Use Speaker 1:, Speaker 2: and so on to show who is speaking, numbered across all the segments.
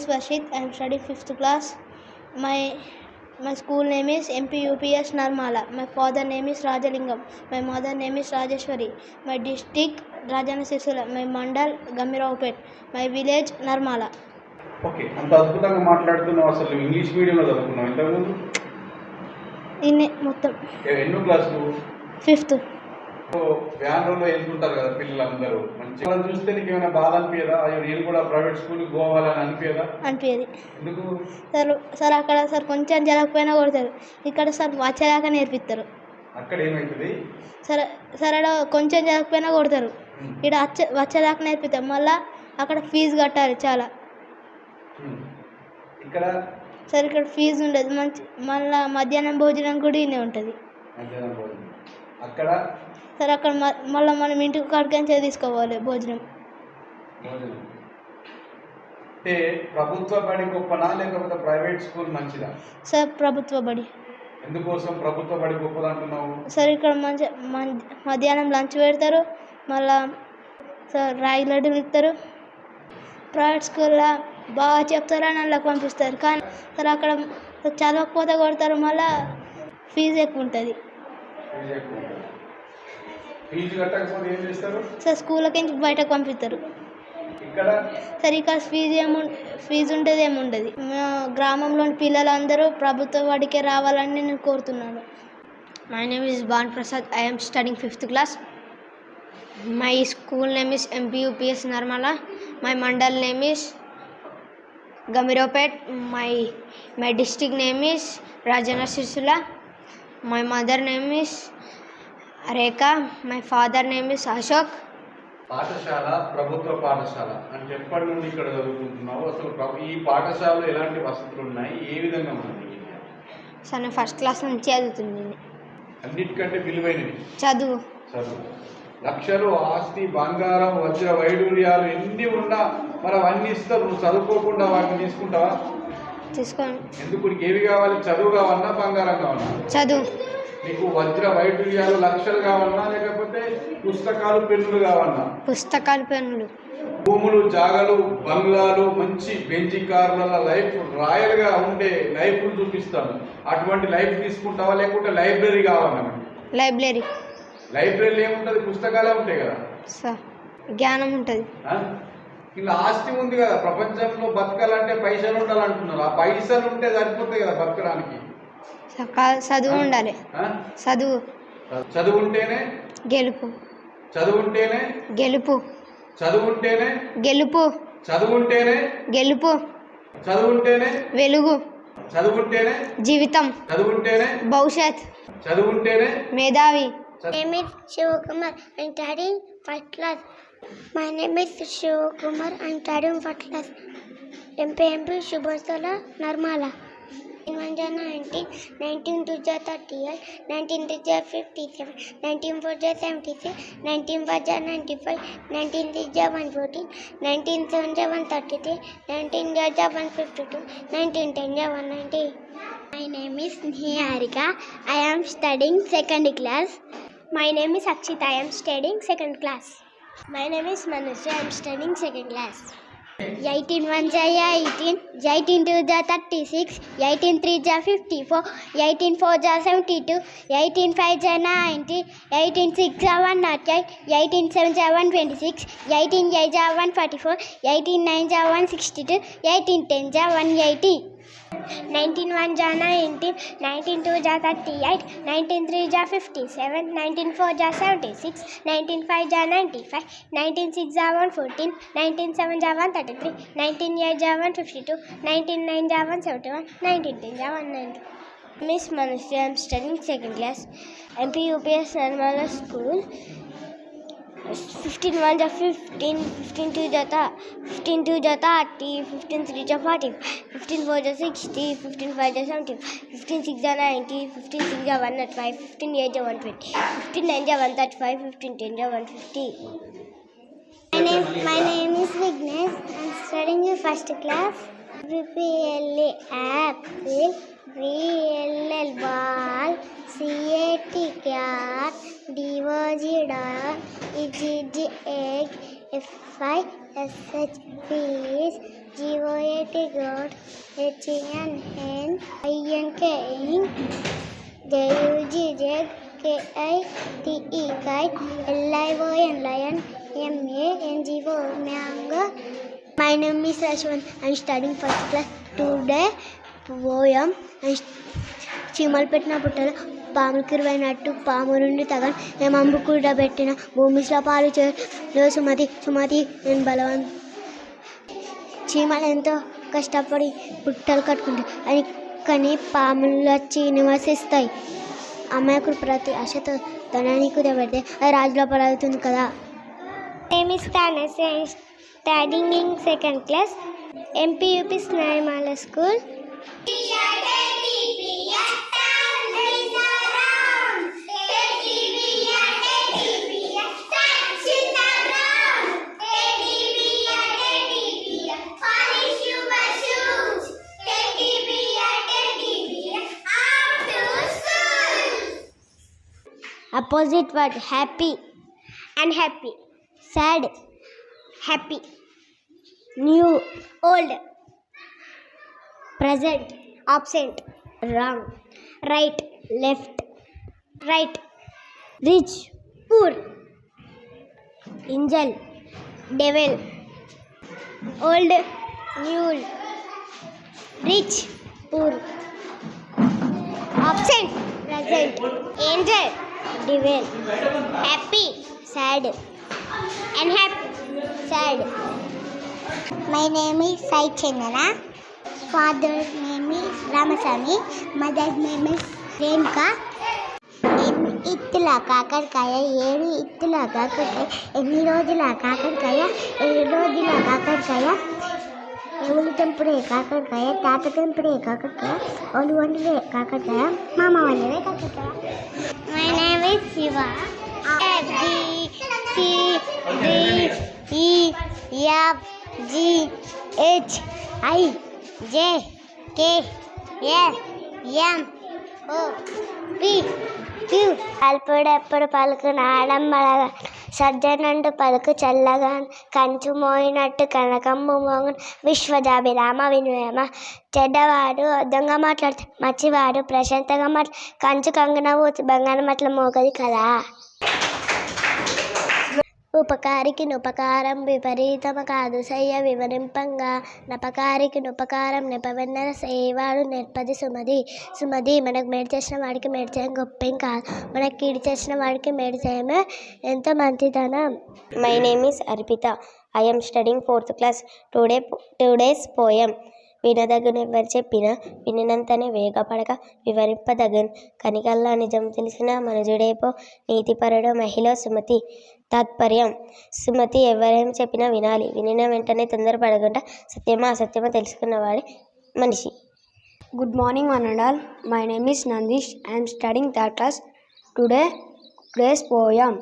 Speaker 1: is Varshit. I am studying fifth class. My my school name is MPUPS Narmala. My father name is Rajalingam. My mother name is Rajeshwari. My district Rajana Sisula. My mandal Gamiravpet. My village Narmala.
Speaker 2: Okay అంత అద్భుతంగా మాట్లాడుతున్నావు అసలు English మీడియంలో చదువుకున్నావు ఇంతకుముందు
Speaker 1: ఇన్ని మొత్తం
Speaker 2: ఎన్నో క్లాస్ నువ్వు
Speaker 1: ఫిఫ్త్
Speaker 2: వ్యాన్ రోడ్లో వెళ్తుంటారు కదా పిల్లలందరూ. మంచి వాళ్ళని చూస్తే నీకు ఏమైనా బాధ అనిపించదా అయ్యో నేను కూడా ప్రైవేట్ స్కూల్కి పోవాలని అనిపించదా
Speaker 1: అనిపించేది
Speaker 2: ఎందుకు?
Speaker 1: సార్ సార్ అక్కడ సార్ కొంచెం జరగకపోయినా కొడతారు. ఇక్కడ సార్ వచ్చేదాకా నేర్పిస్తారు.
Speaker 2: అక్కడ ఏమవుతుంది
Speaker 1: సార్ సార్ కొంచెం జరగకపోయినా కొడతారు. ఇక్కడ వచ్చే వచ్చేదాకా నేర్పిస్తారు. మళ్ళీ అక్కడ ఫీజు కట్టాలి చాలా.
Speaker 2: ఇక్కడ?
Speaker 1: సార్ ఇక్కడ ఫీజు ఉండదు. మంచి మళ్ళీ మధ్యాహ్నం భోజనం కూడా ఇనే ఉంటుంది.
Speaker 2: అక్కడ?
Speaker 1: సార్ అక్కడ మళ్ళీ మనం ఇంటికి కడికించే తీసుకోవాలి భోజనం.
Speaker 2: అంటే ప్రభుత్వ బడి గొప్పనా లేకపోతే ప్రైవేట్ స్కూల్ మంచిదా?
Speaker 1: సార్ ప్రభుత్వ బడి.
Speaker 2: ఎందుకోసం ప్రభుత్వ బడి గొప్పదంటున్నావు
Speaker 1: సార్ ఇక్కడ మంచి మధ్యాహ్నం లంచ్ పెడతారు మళ్ళా సార్ రాగి లడ్డూలు ఇస్తారు. ప్రైవేట్ స్కూల్లో బాగా చెప్తారని అందులోకి పంపిస్తారు. కానీ సార్ అక్కడ చదవకపోతే కొడతారు మళ్ళా ఫీజు ఎక్కువ ఉంటుంది.
Speaker 2: ఫీజు ఎక్కువ ఉంటుంది.
Speaker 1: సార్ స్కూళ్ళకి బయటకు పంపిస్తారు సార్ సరిగ్గా ఫీజు ఏమి ఫీజు ఉంటుంది ఏముండదు మా గ్రామంలోని పిల్లలందరూ ప్రభుత్వ వాడికే రావాలని నేను కోరుతున్నాను.
Speaker 3: My name is Bhanprasad. I'm studying fifth class my school name is MPUPS Narmala my mandal name is Gamirawpet my my district name is Rajanna Sircilla my mother name is Rekha. My father name is Ashok.
Speaker 2: పాఠశాల ప్రభుత్వ పాఠశాల. అంటే ఎప్పటి నుండి ఇక్కడ చదువుకుంటున్నావు? అసలు ఈ పాఠశాలలో ఎలాంటి వసతులు ఉన్నాయి? ఏ విధంగా ఉంది
Speaker 3: సో నేను ఫస్ట్ క్లాస్ నుంచి చదువుతుంది.
Speaker 2: అన్నిటికంటే విలువైనవి.
Speaker 3: చదువు.
Speaker 2: చదువు. లక్షలు ఆస్తి బంగారం వజ్ర వైడూర్యాలు ఎన్ని ఉన్నా మరి అవన్నీ ఇస్తారు నువ్వు చదువుకోకుండా వాటిని తీసుకుంటావా?
Speaker 3: తీసుకొని.
Speaker 2: ఎందుకు? ఏవి కావాలి? చదువు కావాలన్నా బంగారం కావాలన్నా.
Speaker 3: చదువు.
Speaker 2: నీకు వజ్ర వైడూర్యాలు లక్షలు కావాలన్నా లేకపోతే పుస్తకాలు పెన్నులు కావాలన్నా
Speaker 3: పుస్తకాలు పెన్నులు.
Speaker 2: భూములు జాగలు బంగ్లాలు మంచి బెంజి కార్ల లైఫ్ రాయల్గా ఉండే లైఫ్ చూపిస్తాను. అటువంటి లైఫ్ తీసుకుంటావా లేకుంటే లైబ్రరీ మనకి?
Speaker 3: లైబ్రరీ.
Speaker 2: లైబ్రరీలో ఏముంటది? పుస్తకాలే ఉంటాయి కదా?
Speaker 3: జ్ఞానం ఉంటుంది?
Speaker 2: ఇలా ఆస్తి ఉంది కదా? ప్రపంచంలో బతకాలంటే పైసలు ఉండాలంటున్నారు. ఆ పైసలు ఉంటే సరిపోతాయి కదా బతకడానికి?
Speaker 3: చదువు ఉండాలి? చదువు.
Speaker 2: చదువుంటేనే?
Speaker 3: గెలుపు.
Speaker 2: చదువుంటేనే?
Speaker 3: గెలుపు.
Speaker 2: చదువుంటేనే?
Speaker 3: గెలుపు.
Speaker 2: చదువుంటేనే?
Speaker 3: గెలుపు.
Speaker 2: చదువుంటేనే?
Speaker 3: వెలుగు.
Speaker 2: చదువుంటేనే?
Speaker 3: జీవితం.
Speaker 2: చదువుంటేనే?
Speaker 3: భవిష్యత్.
Speaker 2: చదువుంటేనే?
Speaker 3: మేధావి.
Speaker 4: name is Shivakumar. I'm studying first class. My name two thirty nineteen three fifty seven nineteen seventy five nineteen one seven one thirty three nineteen one fifty two ten one My name is Niharika. I am studying second class. My name is Akshita. I am studying second class. My name is Manusha. I am studying second class. Eighteen one జా eighteen eighteen two జా thirty six eighteen three జా fifty four eighteen four జా seventy two eighteen five జా ninety eighteen six జా one naught eight eighteen seven జా one twenty six eighteen eight జా one forty four eighteen nine జా one sixty two eighteen ten జా one eighty nineteen one जा nineteen nineteen two जा thirty eight nineteen three जा fifty seven nineteen four जा seventy six nineteen five जा ninety five nineteen six जा one fourteen nineteen seven जा one thirty three nineteen eight जा one fifty two nineteen nine जा one seventy one nineteen ten जा one ninety
Speaker 5: second class M P U P S
Speaker 4: Narmala school fifteen one जा fifteen fifteen two जाता fifteen two जाता thirty fifteen three जा forty fifteen four जा sixty fifteen five जा seventy fifteen six जा ninety fifteen six जा one naught five fifteen eight जा one twenty fifteen nine जा one thirty five fifteen ten जा one fifty My name, my name is Vignesh. I'm studying in first class. App. VLL ball, CAT cat, DOG dog, EGD egg,
Speaker 6: FI SH peas, GOAT goat, HN hen, INK ink, JUG jug, KI TE kite, LIVON lion, MA NGO mango. My name is Rashwan. I'm studying first class today poem చీమలు పెట్టిన పుట్టలు పాములకి ఇరవైనట్టు పాము నుండి తగన్ మేము అంబు కూడా పెట్టిన భూమిలో పాలు చే సుమతి సుమతి నేను బలవంత చీమలు ఎంతో కష్టపడి పుట్టలు కట్టుకుంటాయి అని కానీ పాములు వచ్చి నివసిస్తాయి అమాయకుడు ప్రతి ఆశతో ధనాన్ని కుదబెడితే అది రాజులో పడవుతుంది కదా. Name is studying in second class MPUP Snehamala school Opposite word happy, unhappy, sad, happy, new, old, present, absent, wrong, right, left, right, rich, poor, angel, devil, old, new, rich, poor, absent, present, angel, divine happy sad and happy sad my name Sai Chandana. Chandana father name Ramasamy. Ramaswamy mother name Renka. ఎన్ని ఇత్తుల కాకరకాయ ఏడు ఇత్తుల కాకరకాయ ఎన్ని రోజుల కాకరకాయ ఏడు రోజుల కాకరకాయ ఎవరు తెంపుడే కాకరకాయ తాత తెంపుడే కాకరకాయ వాళ్ళు వండివే కాకరకాయ మామ వండివే కాకరకాయ A B C D E F G H I J K L M O P అల్పుడెప్పుడు పలుకు నాడమ్మలగా సజ్జనంటు పలుకు చల్లగా కంచు మోయినట్టు కనకమ్ము మోగును విశ్వజాభిరామ వినుయమ. చెడ్డవాడు దొంగ మాట్లాడితే మంచివాడు ప్రశాంతంగా మాట్లా కంచు కంగన బంగారం అట్లా మోగది కదా. ఉపకారికి నుపకారం విపరీతము కాదు. సయ్య వివరింపంగా నపకారికి నుపకారం నెపవెన్నెల సేవాడు నెప్పది సుమది. సుమది మనకు మేడి చేసిన వాడికి మేడి చేయం గొప్పేం కాదు. మనకి కీడి చేసిన వాడికి మేడి చేయమే ఎంతో మంచిదనం
Speaker 7: my name is Arpita I'm studying fourth class today today's poem వినదగును ఎవరు చెప్పినా వినినంతనే వేగపడక వివరింపదగన్. కనికల్లా నిజం తెలిసిన మనుజుడేపో నీతిపరుడు మహిళ సుమతి. తాత్పర్యం. సుమతి ఎవరేం చెప్పినా వినాలి. వినిన వెంటనే తొందరపడకుండా సత్యమా అసత్యమా తెలుసుకున్నవాడే మనిషి.
Speaker 3: Good morning one and all my name is Nandish. I'm studying third class. Today grace poem.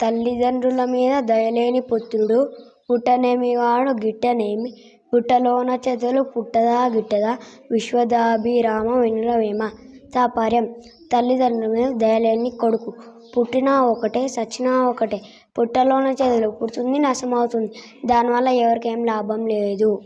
Speaker 3: తల్లిదండ్రుల మీద దయలేని పుత్రుడు పుట్టనేమి వాడు గిట్టనేమి? పుట్టలోన చేతలు పుట్టదా గిట్టదా? విశ్వదాభిరామ వినురవేమ తాపార్యం. తల్లిదండ్రుల మీద దయలేని కొడుకు. పుట్టిన ఒకటే సచ్చిన ఒకటే. పుట్టలోన చదువులు పుడుతుంది నష్టమవుతుంది. దానివల్ల ఎవరికేం లాభం లేదు.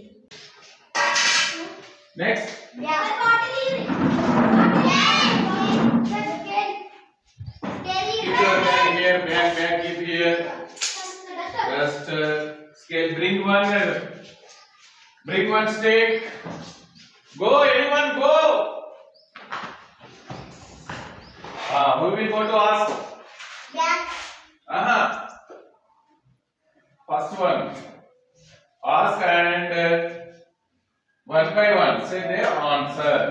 Speaker 8: Ah, uh, who will go to ask? है ना first one ask and one by one say the answer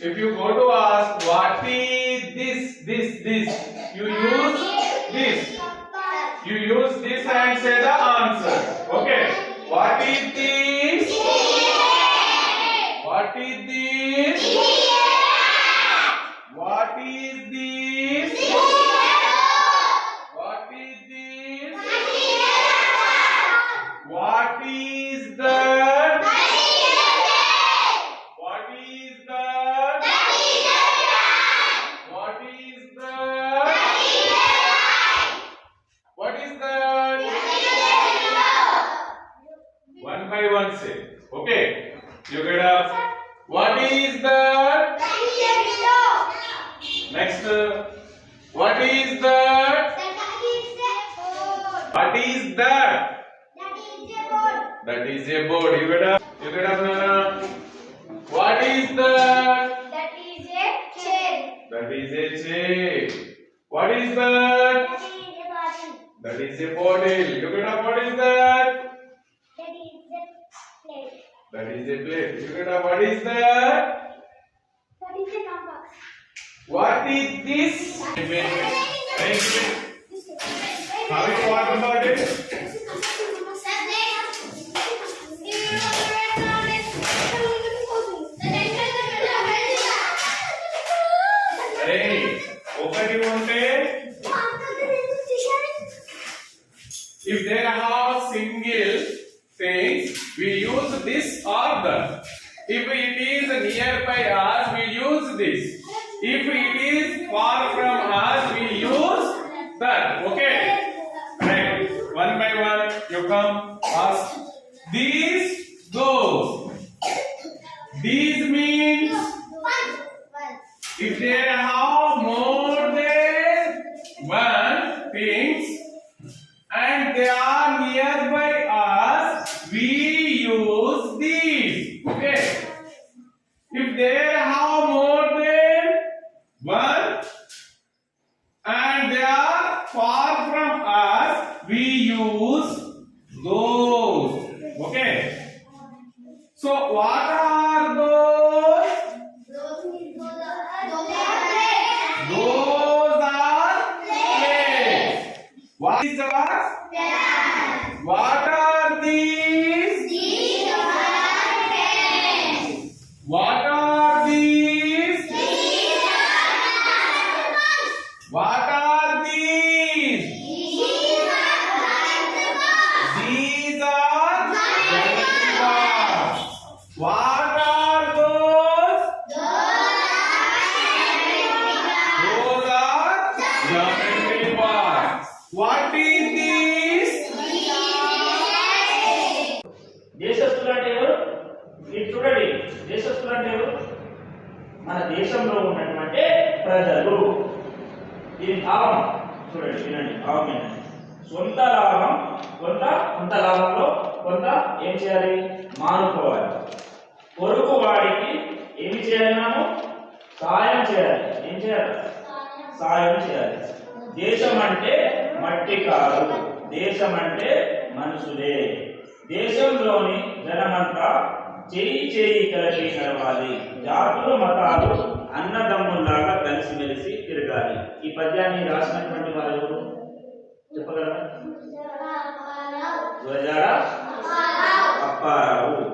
Speaker 8: if you go to ask what is this this this you use this you use this and say the answer okay what is this what is this that? Next. uh, What is that? What is that? That is a board. You get up. You get up, Nana. What is that? That is a chair. What is that? That is a bottle. You get up. What is that? That is a plate. You get up. What is that? What is this? Have you thought about it? If there are single things, we use this or that. If it is nearby us, we use this if it is far from us we use that. Okay. Right. One by one you come ask these those these means if there are more So what are those? Those are plates. What is our? What are
Speaker 9: దీని భావం చూడండి వినండి భావం వినండి సొంత లాభం కొంత కొంత లాభంలో కొంత ఏం చేయాలి? మానుకోవాలి. పొరుగు వాడికి ఏమి చేయాలి మనము? సాయం చేయాలి. ఏం చేయాలి? సాయం చేయాలి. దేశం అంటే మట్టి కాదు. దేశం అంటే మనుషులే దేశంలోని జనమంతా చేయి చేయి కలిపి నడవాలి. జాతులు మతాలు అన్నదమ్ముల్లాగా కలిసిమెలిసి తిరగాలి. ఈ పద్యాన్ని రాసినటువంటి వారు ఎవరు? చెప్పగలరా? అప్పారావు.